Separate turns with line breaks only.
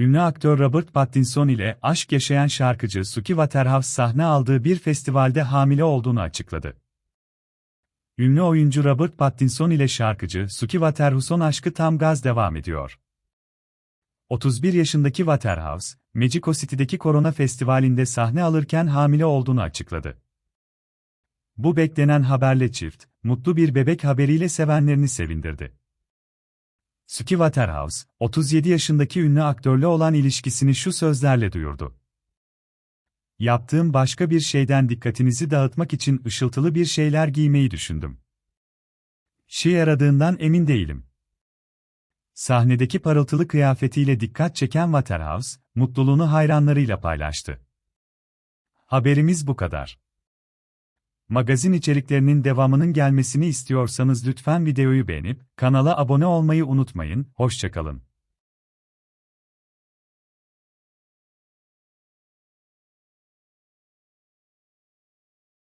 Ünlü aktör Robert Pattinson ile aşk yaşayan şarkıcı Suki Waterhouse sahne aldığı bir festivalde hamile olduğunu açıkladı. Ünlü oyuncu Robert Pattinson ile şarkıcı Suki Waterhouse'un aşkı tam gaz devam ediyor. 31 yaşındaki Waterhouse, Mexico City'deki Korona Festivali'nde sahne alırken hamile olduğunu açıkladı. Bu beklenen haberle çift, mutlu bir bebek haberiyle sevenlerini sevindirdi. Suki Waterhouse, 37 yaşındaki ünlü aktörle olan ilişkisini şu sözlerle duyurdu. Yaptığım başka bir şeyden dikkatinizi dağıtmak için ışıltılı bir şeyler giymeyi düşündüm. Şey yaradığından emin değilim. Sahnedeki parıltılı kıyafetiyle dikkat çeken Waterhouse, mutluluğunu hayranlarıyla paylaştı. Haberimiz bu kadar. Magazin içeriklerinin devamının gelmesini istiyorsanız lütfen videoyu beğenip kanala abone olmayı unutmayın. Hoşçakalın.